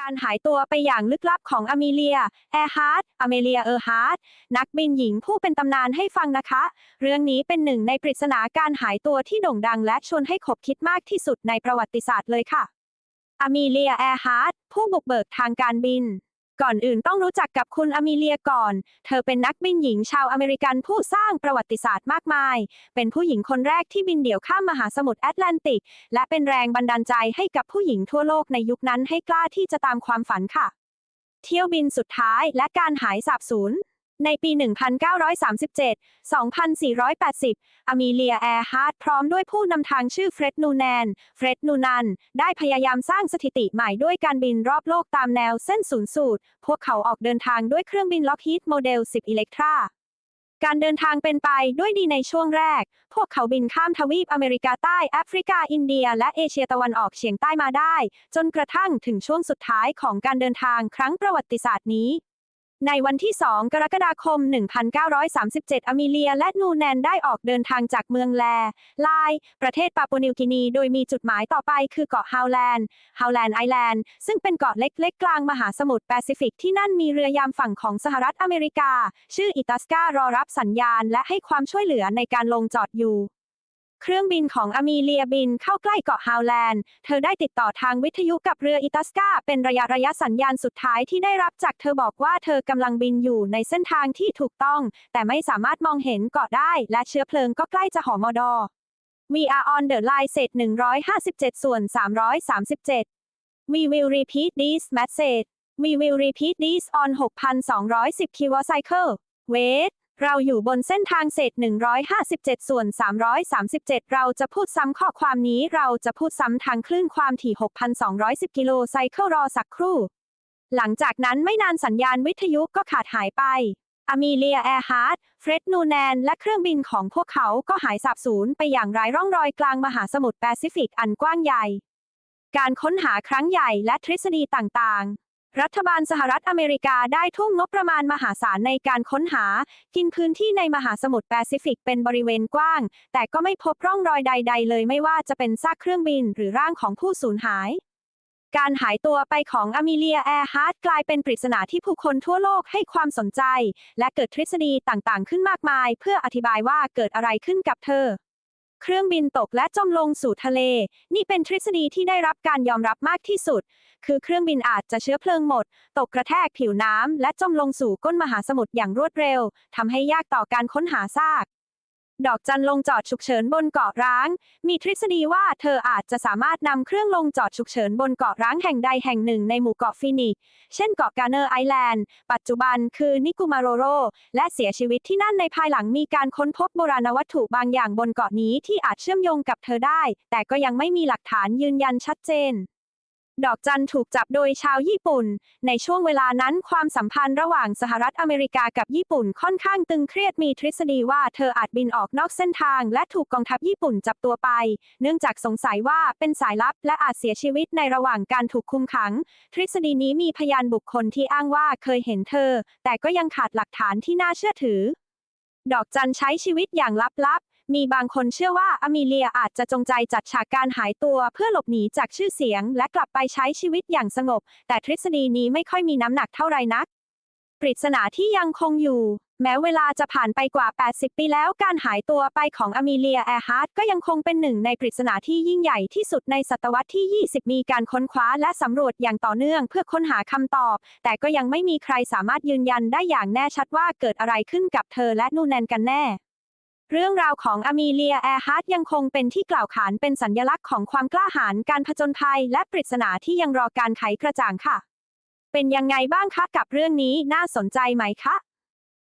การหายตัวไปอย่างลึกลับของอเมเลีย แอร์ฮาร์ดอเมเลียเออร์ฮาร์ดนักบินหญิงผู้เป็นตำนานให้ฟังนะคะ เรื่องนี้เป็นหนึ่งในปริศนาการหายตัวที่โด่งดังและชวนให้ขบคิดมากที่สุดในประวัติศาสตร์เลยค่ะ อเมเลียแอร์ฮาร์ดผู้บุกเบิกทางการบิน ก่อนอื่นต้องรู้จักกับคุณอเมเลียก่อน เธอเป็นนักบินหญิงชาวอเมริกันผู้สร้างประวัติศาสตร์มากมาย เป็นผู้หญิงคนแรกที่บินเดี่ยวข้ามมหาสมุทรแอตแลนติก และเป็นแรงบันดาลใจให้กับผู้หญิงทั่วโลกในยุคนั้นให้กล้าที่จะตามความฝันค่ะ เที่ยวบินสุดท้ายและการหายสาบสูญ ในปี 1937 2480 อเมเลียแอร์ฮาร์ดพร้อมด้วยผู้นำทางชื่อเฟร็ดนูแนน เฟร็ดนูนัน ได้พยายามสร้างสถิติใหม่ด้วยการบินรอบโลกตามแนวเส้นศูนย์สูตร พวกเขาออกเดินทางด้วยเครื่องบินล็อกฮีดโมเดล 10 อิเล็กทราการเดินทางเป็นไปด้วยดีในช่วงแรก พวกเขาบินข้ามทวีปอเมริกาใต้ แอฟริกา อินเดีย และเอเชียตะวันออกเฉียงใต้มาได้ จนกระทั่งถึงช่วงสุดท้ายของการเดินทางครั้งประวัติศาสตร์นี้ ในวันที่ 2 กรกฎาคม 1937 อเมเลียและนูแนนได้ออกเดินทางจากเมืองแล ลาย ประเทศปาปัวนิวกินี โดยมีจุดหมายต่อไปคือเกาะฮาวแลนด์ ฮาวแลนด์ไอแลนด์ ซึ่งเป็นเกาะเล็กๆ กลางมหาสมุทรแปซิฟิกที่นั่นมีเรือยามฝั่งของสหรัฐอเมริกา ชื่ออิตัสการอรับสัญญาณ และให้ความช่วยเหลือในการลงจอดอยู่ เครื่องบินของอเมเลียบินเข้าใกล้เกาะฮาวแลนด์ เธอได้ติดต่อทางวิทยุกับเรืออิตัสกาเป็นระยะระยะสัญญาณสุดท้ายที่ได้รับจากเธอบอกว่าเธอกำลังบินอยู่ในเส้นทางที่ถูกต้อง แต่ไม่สามารถมองเห็นเกาะได้ และเชื้อเพลิงก็ใกล้จะหอมอดอ We are on the line เศษ157 ส่วน 337 We will repeat this message We will repeat this on 6,210 kilocycle Wait เราอยู่บนเส้นทางเศษ 157 ส่วน 337 เราจะพูดซ้ำข้อความนี้เราจะพูดซ้ำทางคลื่นความถี่ 6,210 กิโลไซเคิลรอสักครู่ หลังจากนั้นไม่นานสัญญาณวิทยุก็ขาดหายไป อเมเลียแอร์ฮาร์ดเฟร็ดนูแนน และเครื่องบินของพวกเขาก็หายสาบสูญไปอย่างไร้ร่องรอยกลางมหาสมุทรแปซิฟิกอันกว้างใหญ่ การค้นหาครั้งใหญ่และทฤษฎีต่างๆ รัฐบาลสหรัฐอเมริกาได้ทุ่มงบประมาณมหาศาลในการค้นหา กินพื้นที่ในมหาสมุทรแปซิฟิกเป็นบริเวณกว้าง แต่ก็ไม่พบร่องรอยใด ๆ เลยไม่ว่าจะเป็นซากเครื่องบินหรือร่างของผู้สูญหาย การหายตัวไปของอเมเลียแอร์ฮาร์ดกลายเป็นปริศนาที่ผู้คนทั่วโลกให้ความสนใจ และเกิดทฤษฎีต่างๆ ขึ้นมากมาย เพื่ออธิบายว่าเกิดอะไรขึ้นกับเธอ เครื่องบินตกและจมลงสู่ทะเล นี่เป็นทฤษฎีที่ได้รับการยอมรับมากที่สุด คือเครื่องบินอาจจะเชื้อเพลิงหมด ตกกระแทกผิวน้ำและจมลงสู่ก้นมหาสมุทรอย่างรวดเร็วทำให้ยากต่อการค้นหาซาก ดอกจันลงจอดฉุกเฉินบนเกาะร้าง มีทฤษฎีว่าเธออาจจะสามารถนำเครื่องลงจอดฉุกเฉินบนเกาะร้างแห่งใดแห่งหนึ่งในหมู่เกาะฟินิกซ์เช่นเกาะกาเนอร์ไอแลนด์ ปัจจุบันคือนิกุมาโรโร และเสียชีวิตที่นั่นในภายหลังมีการค้นพบโบราณวัตถุบางอย่างบนเกาะนี้ที่อาจเชื่อมโยงกับเธอได้ แต่ก็ยังไม่มีหลักฐานยืนยันชัดเจน ดอกจันถูกจับโดยชาวญี่ปุ่น ในช่วงเวลานั้นความสัมพันธ์ระหว่างสหรัฐอเมริกากับญี่ปุ่นค่อนข้างตึงเครียดมีทฤษฎีว่าเธออาจบินออกนอกเส้นทาง และถูกกองทัพญี่ปุ่นจับตัวไป เนื่องจากสงสัยว่าเป็นสายลับและอาจเสียชีวิตในระหว่างการถูกคุมขัง ทฤษฎีนี้มีพยานบุคคลที่อ้างว่าเคยเห็นเธอ แต่ก็ยังขาดหลักฐานที่น่าเชื่อถือดอกจันใช้ชีวิตอย่างลับๆ มีบางคนเชื่อว่าอเมเลียอาจจะจงใจจัดฉากการหายตัวเพื่อหลบหนีจากชื่อเสียง และกลับไปใช้ชีวิตอย่างสงบ แต่ทฤษฎีนี้ไม่ค่อยมีน้ำหนักเท่าไหร่นัก ปริศนาที่ยังคงอยู่ แม้เวลาจะผ่านไปกว่า 80 ปีแล้วการหายตัวไปของอเมเลียแอร์ฮาร์ดก็ยังคงเป็นหนึ่งในปริศนาที่ยิ่งใหญ่ที่สุดในศตวรรษที่ 20 มีการค้นคว้าและสำรวจอย่างต่อเนื่องเพื่อค้นหาคำตอบ แต่ก็ยังไม่มีใครสามารถยืนยันได้อย่างแน่ชัดว่าเกิดอะไรขึ้นกับเธอและนูแนนกันแน่ เรื่องราวของอเมเลียแอร์ฮาร์ดยังคงเป็นที่กล่าวขานเป็นสัญญลักษณ์ของความกล้าหาญการผจญภัย และปริศนาที่ยังรอการไขกระจ่างค่ะ เป็นยังไงบ้างคะกับเรื่องนี้น่าสนใจไหมคะ